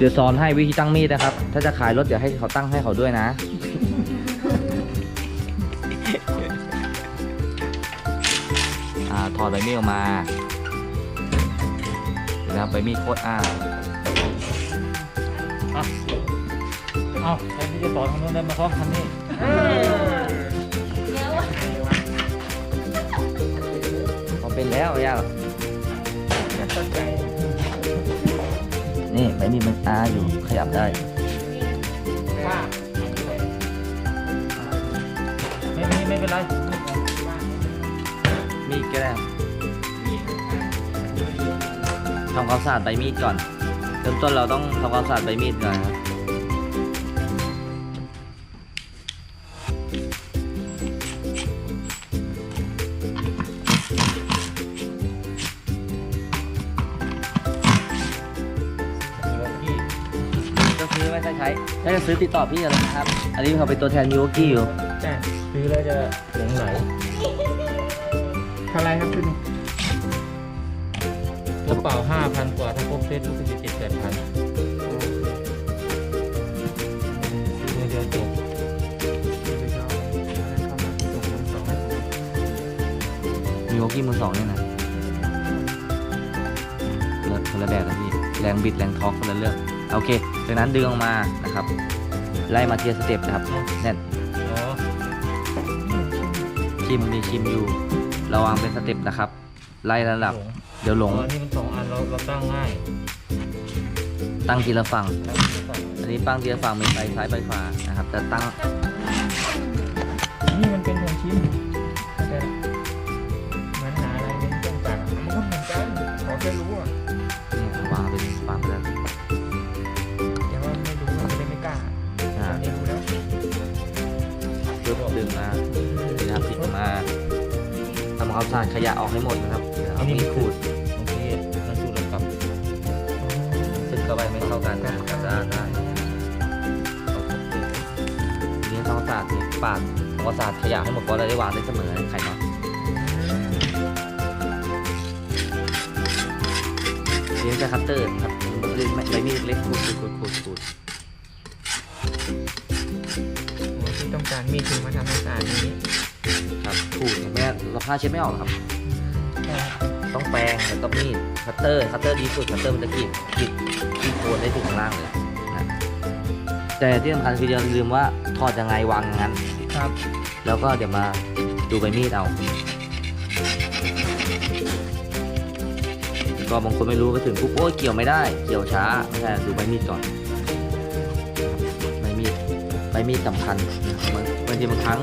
เดี๋ยวสอนให้วิธีตั้งมีดนะครับ ถ้าจะขายรถเดี๋ยวให้เขาตั้งให้เขาด้วยนะ อ่าถอดใบมีดออกมาเดี๋ยวนะครับใบมีดโคตรอ้าวเอาแทนที่จะสอนทางโน้นได้มาสอนทางนี้พอเป็นแล้วย่า นี่ใบมีดมันอาอยู่ขยับได้ไม่ไม่ไม่เป็นไร มีดก็ได้ทำความสะอาดใบมีดก่อน เริ่มต้นเราต้องทำความสะอาดใบมีดก่อนครับ ซื้อติดต่อพี่เลยนะครับ อันนี้เขาเป็นตัวแทนมิวกี้อยู่ใช่ซื้อแล้วจะหลงไหลเท่าไรครับคุณตัวเปล่าห้าพันกว่าถ้าครบเซตรู้สึกจะเจ็ดแปดพันซื้อเดียวจบมิวกี้มือสองเนี่ยนะคนละคนละแบบนะพี่ แรงบิดแรงทอร์กคนละเรื่อง โอเค จากนั้นดึงออกมานะครับ ไล่มาเทียร์สเต็ปนะครับแน่นอ๋อชิมมีชิมอยู่ระวังเป็นสเต็ปนะครับ ไล่ระดับ เดี๋ยวหลงอ๋อนี่มันสองอันเราเราตั้งง่าย ตั้งทีละฝั่ง อันนี้ปั้งทีละฝั่งมีไปซ้ายไปขวานะครับแต่ตั้ง นี่มันเป็นหัวชิ้นแต่เหมือนหาอะไรในเครื่องจักรมันก็เหมือนกันขอแค่รู้อะำความสะอาดขยะออกให้หมดนะครับเดี๋ยวเอามีดขูดบางทีมันสูดเรากลับซึ่งเข้าไปไม่เข้ากันนะครับได้ได้ทีนี้ทำความสะอาดนี่ปาดทำความสะอาดขยะให้หมดเพราะเราได้วางได้เสมอไข่เนาะทีนี้จะคัตเตอร์ครับใบมีดเล็กขูดขูดขูดขูดขูดหัวที่ต้องการมีดถึงมาทำให้สะอาดอย่างนี้ ครับขูดเห็นไหมเราผ้าเช็ดไม่ออกหรอกครับ ต้องแปรงแล้วก็มีดคัตเตอร์คัตเตอร์ดีสุดคัตเตอร์มันจะกรีดกรีดกรีดโคนได้ถึงข้างล่างเลยนะแต่ที่สำคัญคืออย่าลืมว่าถอดยังไงวางอย่างนั้นครับ แล้วก็เดี๋ยวมาดูใบมีดเอาก็บางคนไม่รู้ไปถึงปุ๊บโอ้ยเกี่ยวไม่ได้เกี่ยวช้าไม่ใช่ดูใบมีดก่อนใบมีดใบมีดสำคัญนะครับบางบางทีบางครั้ง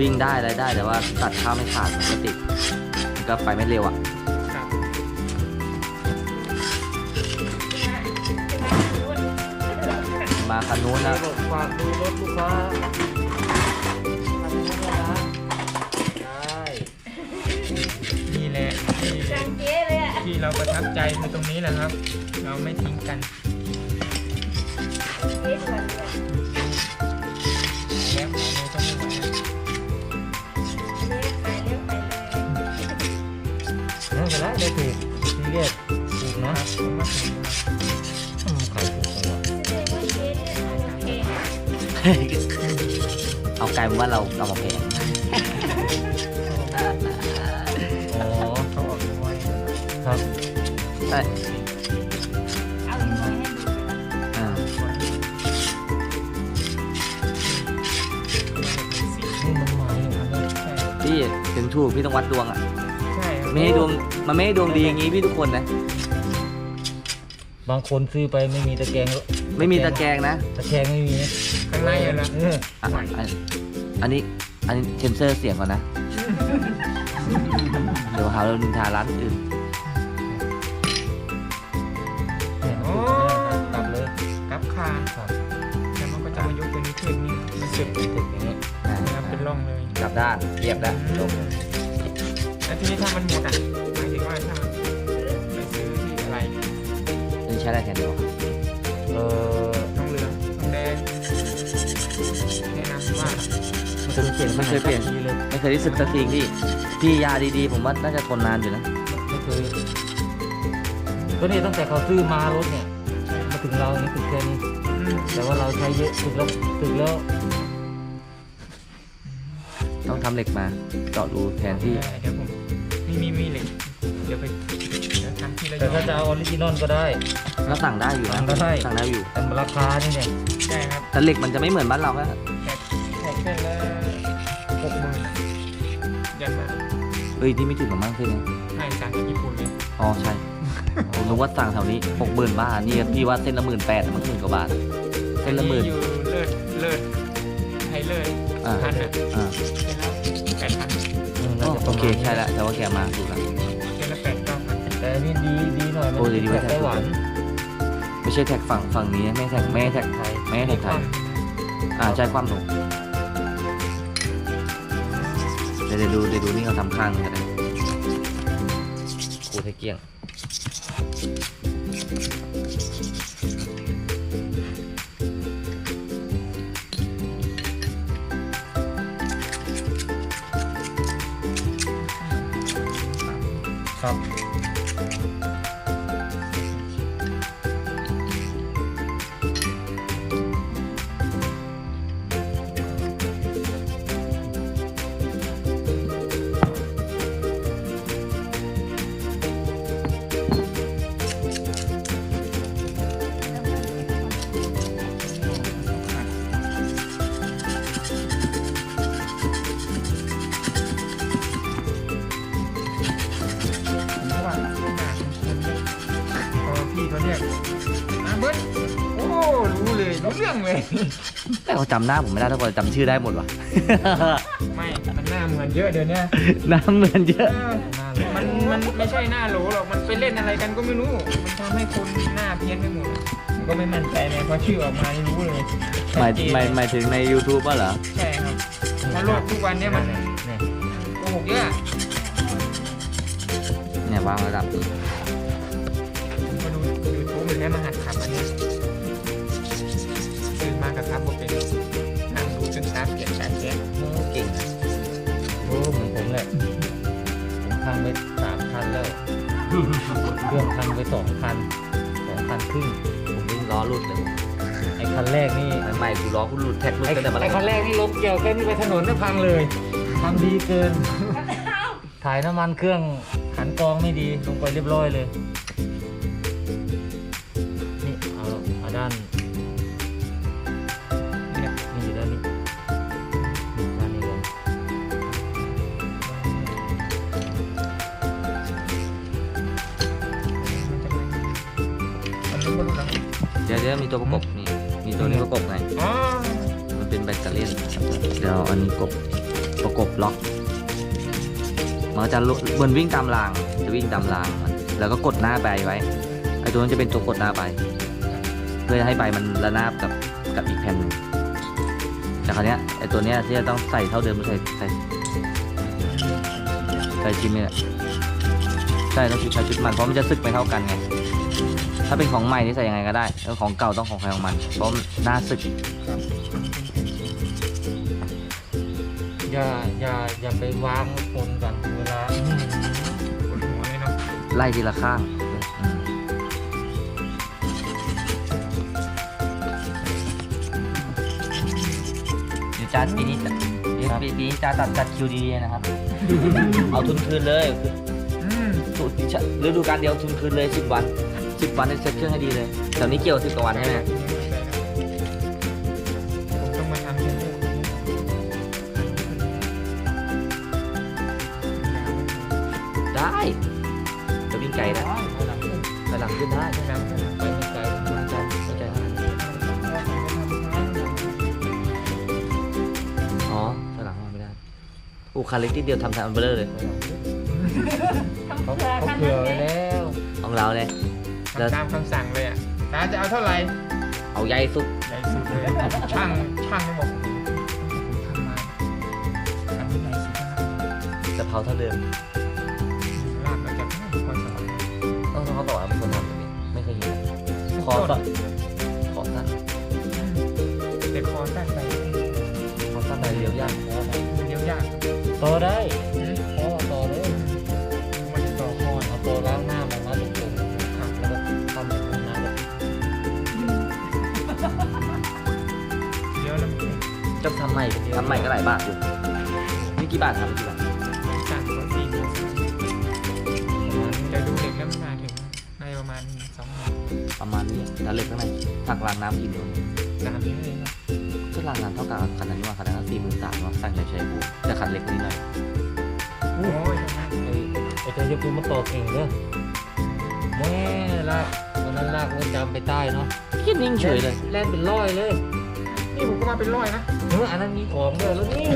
วิ่งได้อะไรได้แต่ว่าตัดข้าวไม่ขาดมันก็ติดมันก็ไปไม่เร็วอะครับมาคันนู้นนะฝากดูรถลูกค้าคันนี้ด้วยนะได้นี่แหละที่ที่เราประทับใจคือตรงนี้แหละครับ เราไม่ทิ้งกันาไกลมาว่าเราเรามาแพงอ๋อเขาออกไว้ครับใช่อ่านี่มันมาอย่างนั้นเลยใช่พี่ถึงถูกพี่ต้องวัดดวงอะใช่ครับไม่ให้ดวงมันไม่ให้ดวงดีอย่างงี้พี่ทุกคนนะ บางคนซื้อไปไม่มีตะแกรงไม่มีตะแกรงนะ ตะแกรงไม่มีนะข้างในอะนะเอออะ อันอันนี้ อันนี้เซนเซอร์เสียงก่อนนะ เดี๋ยวหาเราดินทาร้านอื่นเนี่ยมันถูกกลับเลยกับคาครับแล้วมันก็จะมายกตัวนี้ขึ้นนี่มันสึกติดอย่างนี้อ่านะครับเป็นร่องเลยกลับด้านเรียบแล้วจบแล้วทีนี้ถ้ามันหมดอะหมายถึงว่าถ้ามันไปซื้อที่อะไรนี่ใช้ได้แค่เดียวเออทองเหลืองทองแดงแนะนำว่า มันจะมีเปลี่ยนไม่เคยเปลี่ยนทีเลยไม่เคยได้สึกสักทีพี่พี่ยาดีๆ ผมว่าน่าจะทนนานอยู่นะไม่เคยก็นี่ตั้งแต่เขาซื้อมารถเนี่ยไม่เคถึงเรานี่ถึงแค่นี้อืมแต่ว่าเราใช้เยอะถึงแล้วถึงแล้วต้องทำเหล็กมาเจาะรูแทนที่เดี๋ยวผมมีมีมีเหล็กเดี๋ยวไปเดี๋ยวทำที่ระยแต่องถ้าจะเอาออริจินอลก็ได้ก็สั่งได้อยู่นะสั่งได้สั่งได้อยู่แต่ราคานี่เนี่ยใช่ครับแต่เหล็กมันจะไม่เหมือนบ้านเราฮะแท็กแท็ก เส้นละหกหมื่นยันมาเอ้ยที่ไม่ถึงหรอกมั้งเส้นนี้ให้สั่งจากญี่ปุ่นเลยอ๋อใช่ ผมนึกว่าสั่งแถวนี้หกหมื่นบาทนี่พี่ว่าเส้นละหมื่นแปดมันหมื่นกว่าบาท เส้นละหมื่นอัอยู่เลิศเลิศไทยเลิศอ่า พันอะอ่าเส้นละแปดพันอืมอ๋น่าอจะปโอระเคมาณใช่แล้วแต่ว่าแกมาถูกแล้วเส้นละแปดเก้าพันแต่อันนี่ดีดีหน่อยมันโอ้ดีดีแบบไว้แทนไต้หวันไม่ใช่แท็กฝั่งฝั่งนี้ไม่แท็กไม่แท็กไทยไม่แท็กไทย อ่าใช่ความถูก ดี๋ยวเดี๋ยวดูเดี๋ยวดูนี่เขาทำข้างกันนะกูไทยเกี้ยงครับ แต่เขาจำหน้าผมไม่ได้ทุกคนจำชื่อได้หมดว่ะไม่ มันหน้าเหมือนเยอะเดี๋ยวเนี้ยหน้าเหมือนเยอะเออหน้าเลยมันมันไม่ใช่หน้าโหลหรอก มันไปเล่นอะไรกันก็ไม่รู้ มันทำให้คนหน้าเพี้ยนไปหมดผมก็ไม่มั่นใจเลยเพราะชื่อออกมานี่รู้เลยหมายชัดเจนหมายหมายถึงใน YouTube ป่ะเหรอ ใช่ครับเพราะโลกทุกวันเนี้มันเนี่ยโกหกเยอะ เนี่ยวางระดับนี้ผมก็ดูยูทูบเหมือนกันมาหัด ตื่นมากับขับผมเป็นนั่งดูจนตาเปลี่ยนการแก้เก่งโอ้เหมือนผมแหละผมพังไปสามคันแล้ว เครื่องพังไปสองคันสองคันครึ่งผมวิ่งล้อหลุดเลยไอ้คันแรกนี่ใหม่ๆกูล้อกูหลุดแท็กหลุดไอ้ตั้งแต่มาไอ้คันแรกนี่ล้มเกี่ยวแค่นี้ไปถนนนี่พังเลยพังดีเกิน ถ่ายน้ำมันเครื่องหันกองไม่ดีลงไปเรียบร้อยเลย นี่เอาเอาด้าน เดี๋ยวเดี๋ยวมีตัวประกบนี่มีตัวนี้ประกบไงอ๋อมันเป็นแบตเตอรี่เดี๋ยวอันนี้กบประกบล็อกมันก็จะลุเหมือนวิ่งตามรางจะวิ่งตามรางมันแล้วก็กดหน้าใบไว้ไอ้ตัวนั้นจะเป็นตัวกดหน้าใบเพื่อให้ใบมันระนาบกับกับอีกแผ่นหนึ่งแต่คราวเนี้ยไอ้ตัวเนี้ยที่จะต้องใส่เท่าเดิมใส่ใส่ใส่ชิ้นเนี่ยใช่ต้องใช้ชุดมันเพราะมันจะสึกไม่เท่ากันไง ถ้าเป็นของใหม่ที่ใส่ยังไงก็ได้แล้วของเก่าต้องของใครของมันเพราะหน้าสึก อย่าอย่าอย่าไปวางคนกันเวลาปวดหัวเลยเนาะไล่ทีละข้างอืมเดี๋ยวจ้าปีนี้จะเดี๋ยวปีปีนี้จ้าตัดจัดคิวดีๆนะครับ เอาทุนคืนเลยคืออืมสุดฤดูการเดียวทุนคืนเลยสิบวัน สิบวันให้เซ็ตเครื่องให้ดีเลยแถวนี้เกี่ยวสิบกว่าวันใช่ไหมผมต้องมาทำเองด้ได้จะวิ่งไกลนะไปหลังขึ้นได้ไม่ทำไม่ทำไปไม่ไกลไม่ไกลไม่ไกลอ๋อถอยหลังมาไม่ได้อูคันเล็กนิดเดียวทำแทนอันเบลเลอร์เลยเขาเขาเผื่อไว้แล้ว ของเราเลย แล้ว ทำตามคำสั่งเลยอะตาจะเอาเท่าไหร่เอาใหญ่สุดใหญ่สุดเลย ช่างช่างก็บอกทำมาทำที่ไหนสุดจะเผาเท่าเดิมลากมาจากนครสวรรค์ต้องเขาบอกว่าเป็นคนทำแบบนี้ไม่เคยเห็นคอสั้นคอสั้นแต่คอสั้นไปคอสั้นไปเรียวยากเดียวยากต่อได้ อื จะทำใหม่ไปเดียวทำใหม่ก็หลายบาทอยู่นี่กี่บาททำกี่บาทสามร้อยสี่สิบจะดูเด็กแล้วมันมาถึงในประมาณสองหมื่นประมาณนี้แล้วเหล็กข้างในถักรางน้ำกี่นิ้วสามนี้เลยครับก็รางน้ำเท่ากับคันนั้นนี่ว่าคันนั้นสี่หมื่นสามว่าสั่งในชัยภูมิแต่คันเล็กกว่านี้หน่อยโอ้ยไอ้ไอ้เจ้าจะพูดมาต่อเก่งเด้อแม่ลากวันนั้นลากรถจำไปใต้เนาะคิดนิ่งเฉยเลยแล่นเป็นร้อยเลย นี่ผมก็มาเป็นร้อยนะเอออันนั้นมีของด้วยแล้วนี่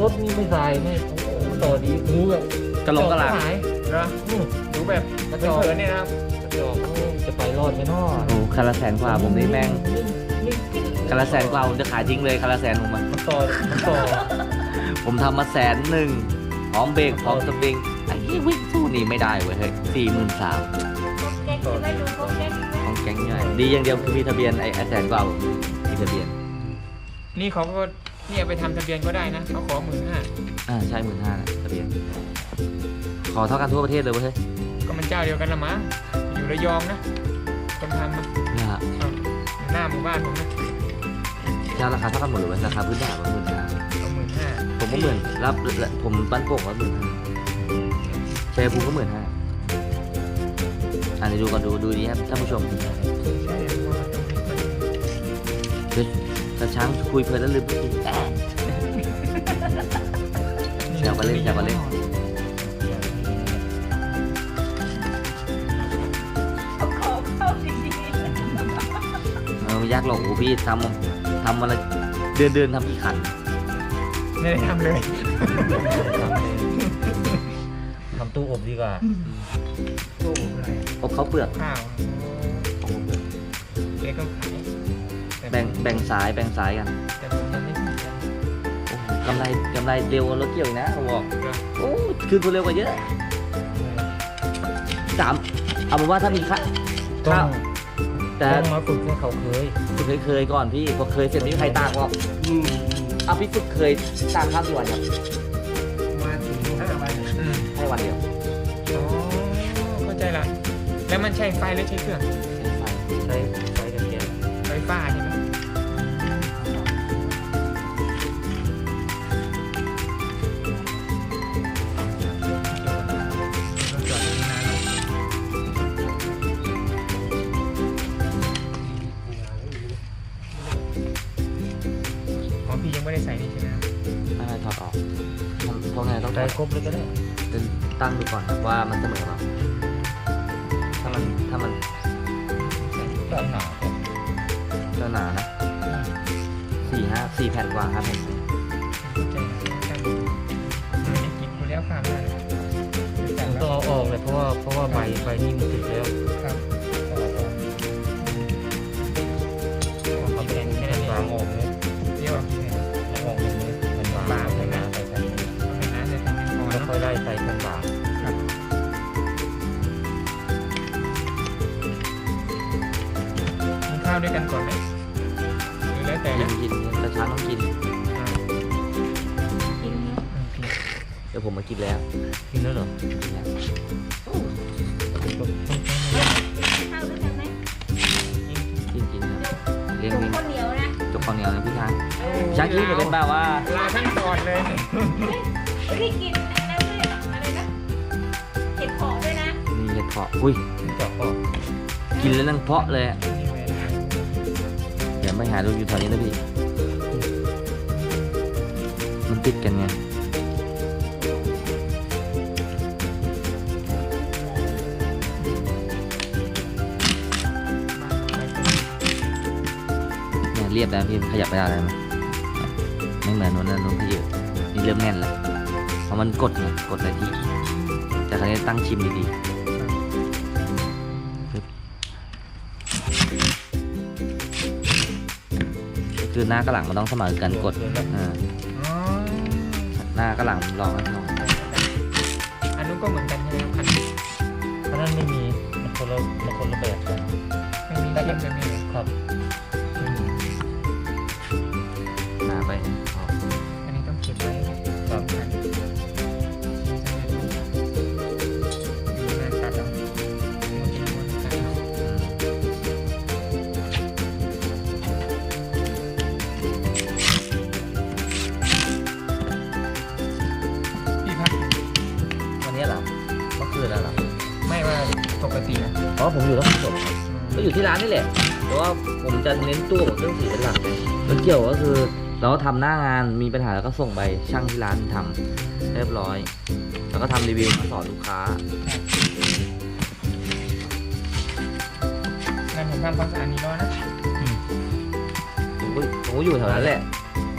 รถนี่ไม่ใส่ไม่โอ้โหต่อดีหูแบบกระลงกระลางหายเหรออืมดูแบบกระเผจอกลอๆเนี่ยนะครับกระจอกโอ้จะไปรอดไหมเนาะโอ้คันละแสนกว่าผมนี่แม่งนี่นี่คันละแสนกว่าผมจะขายทิ้งเลยคันละแสนผมอะมันต่อมันต่อผมทำมาแสนหนึ่งพร้อมเบรกพร้อมสปริงไอ้เหี้ยวิ่งสู้นี่ไม่ได้เว้ยเฮ้ยสี่หมื่นสามเก๊กใช่ไหมดูพวกเก๊กใช่ไหมของแก๊งใหญ่ดีอย่างเดียวคือมีทะเบียนไอ้ไอ้แสนกว่าผมมีทะเบียน นี่เขาก็เนี่ยไปทำทะเบียนก็ได้นะเขาขอหมื่นห้าอ่าใช่หมื่นห้านะทะเบียน ขอเท่ากันทั่วประเทศเลยเว้ยเฮ้ยก็มันเจ้าเดียวกันละมั้งอยู่ระยองนะคนทำนะเนี่ยฮะเอาอยู่หน้าหมู่บ้านผมนะเจ้าราคาเท่ากันหมดเลยเว้ยราคาพื้นฐานมันหมื่นห้าเอาหมื่นห้าผมก็หมื่นรับผมปั้นโป่งว่าหมื่นห้าชัยภูมิก็หมื่นห้าอ่าเดี๋ยวดูก่อนดูดูดีครับท่านผู้ชมใช่เพราะว่าตรงนี้มันกระช้างคุยเพลินแล้วลืมพูดอีกแอะแซวกันเล่นแซวกันเล่นเอาขอเข้าดีเออไม่ยากหรอกโอ้พี่ทำทำมาละเดือนเดือนทำกี่ขันไม่ได้ทำเลยทำตู้อบดีกว่าโอ้โหอะไรอบข้าวเปลือกข้าวเก๊ก็ขายต่ แบ่งแบ่งสายแบ่งสายกันแต่ผมยังไม่ถึงเลยโอ้โหกำไรกำไรเร็วกว่ารถเกี่ยวอีกนะเขาบอกเหรอโอ้คืนทุนเร็วกว่าเยอะสามเอาเป็นว่าถ้ามีค่าต้อข้าวงแต่ต้องมาฝึกให้เขาเคยเคยเคยก่อนพี่พอเคยเสร็จไม่มีใครตากหรอกเอาพี่ฝึกเคยตากข้าวกี่วันครับมาถึงห้าวันอืมให้วันเดียวอ๋อเข้าใจละแล้วมันใช้ไฟหรือใช้เครื่องใช้ไฟใช้ไฟกับแก๊สไฟฟ้าใช่ไหม เพราะไงต้องใช้ใช้ครบเลยก็ได้ตั้งดูก่อนครับว่ามันเสมอเปล่าถ้ามันถ้ามันก็หนาแจะหนานะสี่ห้าสี่แผ่นกว่าครับแผ่นเข้าใจนะใช่ไม่ได้กินคนแล้วข้ามได้ผมต้องเอาออกเลยเพราะว่าเพราะว่าใบใบนี่ แล้วแต่กินะนกินกระช้างต้องกินอ่ากินเยอะโอเคเดี๋ยวผมมากินแล้วกินแล้วเหรอกินแล้วข้าวด้วยกันไหมกินกินครับเลี้ยงถุงเลี้ยงข้าวเหนียวนะจกข้าวเหนียวนะพี่ช้างเออช้างคิดเหมือนกันเปล่าว่าลาขั้นตอนเลยไม่ได้กินอันนั้นด้วยอะไรนะเห็ดเผาะด้วยนะ มีเห็ดเพาะอุ้ยเจาะก็กินแล้วนั่งเพาะเลยอะ ไม่หาดูอยู่แถวนี้นะพี่ มันติดกันไงเนี่ยเรียบแล้วพี่ขยับไปได้แล้วไม่เหมือนนู้นนะนู้นที่อยู่นี่เริ่มแน่นแล้วเพราะมันกดไงกดหลายที่แต่ครั้นี้ตั้งชิมดีๆ คือหน้ากับหลังมันต้องเสมอกันกดอ่าอ๋อหน้ากับหลังลองกันเท่ากันอันนู้นก็เหมือนกันใช่ไหมครับคันเพราะนั้นไม่มีมันคนละมันคนละแบบกันไม่มีเทียมแบบนี้เลยครับ ผมอยู่ต้องจบครับก็อยู่ที่ร้านนี่แหละ แต่ว่าผมจะเน้นตู้กับเครื่องสีเป็นหลักเลยแล้วเกี่ยวก็คือเราทำหน้างานมีปัญหาแล้วก็ส่งไปช่างที่ร้านทำเรียบร้อย แล้วก็ทำรีวิวมาสอนลูกค้างานผมทำความสะอาดนี่ร้อนนะผมก็ผมก็อยู่แถวนั้นแหละ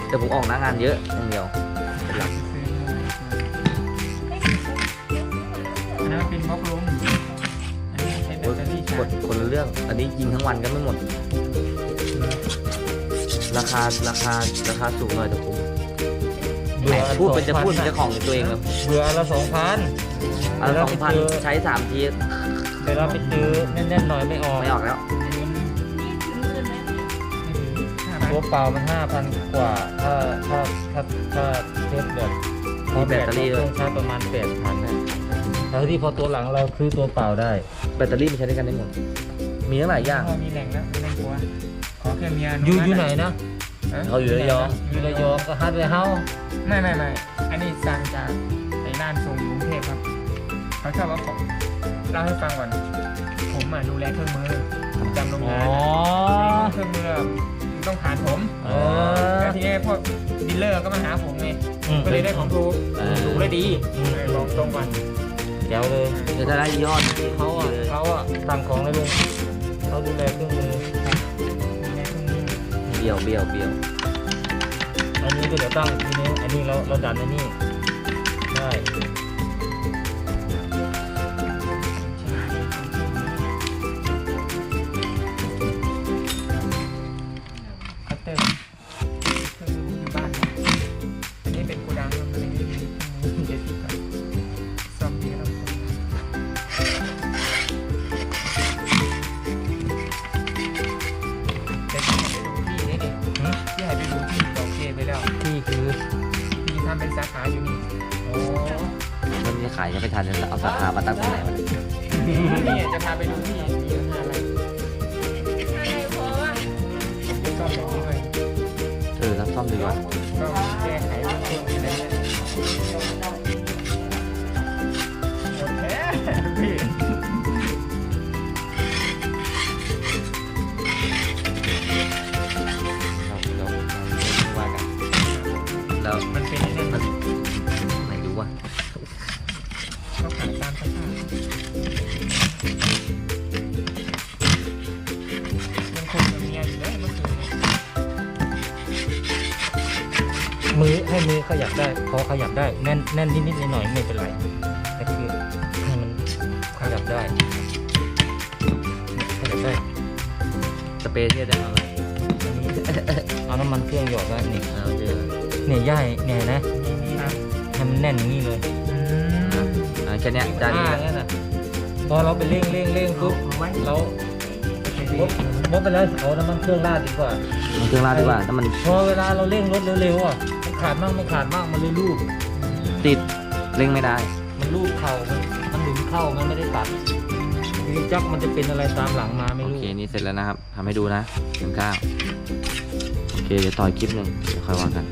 แต่ผมออกหน้างานเยอะอย่างเดียวเป็นหลักอันนั้นเป็นบล็อกลม นนี้ใช้แบตเตอรี่ชาคร์นจคนละเรื่อง อันนี้ยิงทั้งวันก็ไม่หมด ราคาราคาราคาสูงหน่อยแต่ผมแหมพูดเป็นจะพูดเป็นเจ้าของตัวเองเลยเบื่อละสองพันอันละสองพันใช้สามทีเวลาไปซื้อแน่นๆหน่อยไม่ออกไม่ออกแล้วนี่ถึงหมื่นไหมห้าพันตัวเปล่ามันห้าพันกว่า ถ้าถ้าถ้าถ้าเทสแบบมีแบตเตอรี่ด้วยต้องใช้ประมาณแปดพันนะ แต่ที่พอตัวหลังเราซื้อตัวเปล่าได้ แบตเตอรี่มันใช้ได้กันได้หมด มีทั้งหลายอย่างพอมีแหล่งแล้วไม่ต้องกลัวขอแค่เมียอยู่อยู่ไหนนะฮะเขาอยู่ระยองอยู่ระยองก็ฮัดไวเฮาไม่ไม่ไม่อันนี้สั่งจากไอ้ร้านส่งกรุงเทพครับ เขาชอบเอาของเล่าให้ฟังก่อน ผมอะดูแลเครื่องมือประจำโรงอ๋งาอนเครื่องมือมันต้องผ่านผมเออแล้วทีนี้พวกดีลเลอร์ก็มาหาผมไงอืมก็เลยได้ของถูกเออถูกและดีอืมเลยลองตรงก่อน เดี๋ยวเลยคือถ้าได้ยี่ห้อนี้เขาอะเขาอะสั่งของเลยลุงเขาดูแลเครื่องมือดูแลเครื่องมือเบี้ยวเบี้ยวเบี้ยวอันนี้ก็เดี๋ยวตั้งอีกทีนึงอันนี้เราเราดันอันนี้ได้ แน่นแน่นนิดๆหน่อยๆไม่เป็นไรแต่คือให้มันขยับได้ขยับได้สเปซเนี่ยเดี๋ยวเอาไว้อันนี้เอาน้ำมันเครื่องหยอดไว้นี่เอาเจอเนี่ยย่ายเนี่ยนะครับให้มันแน่นอย่างนี้เลยอืมอ่าแค่เนี้ยจานนี้อ่านะงั้นน่ะพอเราไปเร่งเร่งเร่งปุ๊บเอาไว้เราโอเคบดบดไปเลยเอาน้ำมันเครื่องราดดีกว่ามันเครื่องราดดีกว่าถ้ามันพอเวลาเราเร่งรถเร็วๆอะมันขาดมากไม่ขาดมากมันเลยลูบ ติดเร่งไม่ได้ มันลูบเข่ามันมันหนุนเข้ามันไม่ได้ตัดลิ้นจักมันจะเป็นอะไรตามหลังมาไม่โอรู้เคนี่เสร็จแล้วนะครับทำให้ดูนะถึงข้าวโอเค เดี๋ยวต่ออีกคลิปหนึ่งเดี๋ยวค่อยว่ากัน